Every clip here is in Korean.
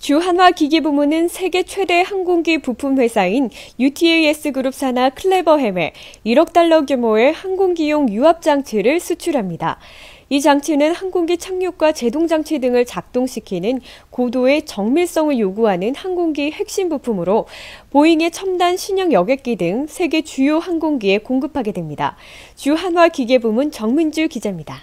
주 한화 기계 부문은 세계 최대 항공기 부품 회사인 UTAS 그룹 산하 클레버햄에 1억 달러 규모의 항공기용 유압 장치를 수출합니다. 이 장치는 항공기 착륙과 제동 장치 등을 작동시키는 고도의 정밀성을 요구하는 항공기 핵심 부품으로 보잉의 첨단 신형 여객기 등 세계 주요 항공기에 공급하게 됩니다. 주 한화 기계 부문 정민주 기자입니다.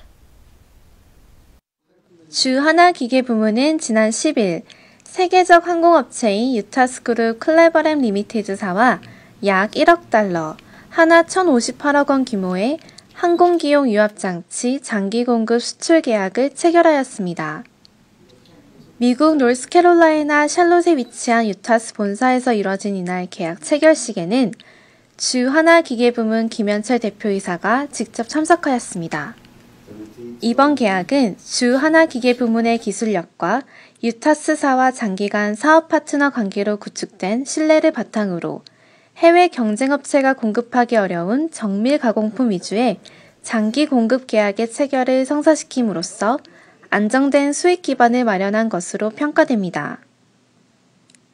주 한화 기계 부문은 지난 10일 세계적 항공업체인 유타스그룹 클레버램 리미티드사와 약 1억 달러, 하나 1,058억 원 규모의 항공기용 유압장치 장기 공급 수출 계약을 체결하였습니다. 미국 노스캐롤라이나 샬롯에 위치한 유타스 본사에서 이뤄진 이날 계약 체결식에는 주 하나 기계부문 김현철 대표이사가 직접 참석하였습니다. 이번 계약은 주 하나 기계 부문의 기술력과 유타스사와 장기간 사업 파트너 관계로 구축된 신뢰를 바탕으로 해외 경쟁업체가 공급하기 어려운 정밀 가공품 위주의 장기 공급 계약의 체결을 성사시킴으로써 안정된 수익 기반을 마련한 것으로 평가됩니다.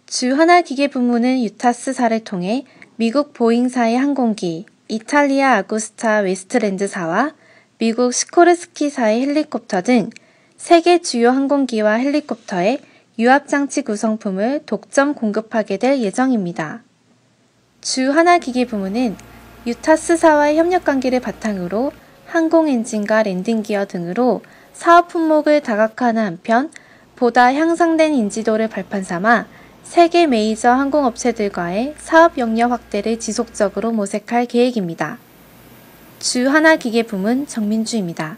주 하나 기계 부문은 유타스사를 통해 미국 보잉사의 항공기, 이탈리아 아구스타 웨스트랜드사와 미국 시코르스키사의 헬리콥터 등 세계 주요 항공기와 헬리콥터의 유압장치 구성품을 독점 공급하게 될 예정입니다. 주 하나 기계 부문은 유타스사와의 협력 관계를 바탕으로 항공 엔진과 랜딩 기어 등으로 사업 품목을 다각화하는 한편 보다 향상된 인지도를 발판 삼아 세계 메이저 항공업체들과의 사업 영역 확대를 지속적으로 모색할 계획입니다. 주 하나 기계 부문 정민주입니다.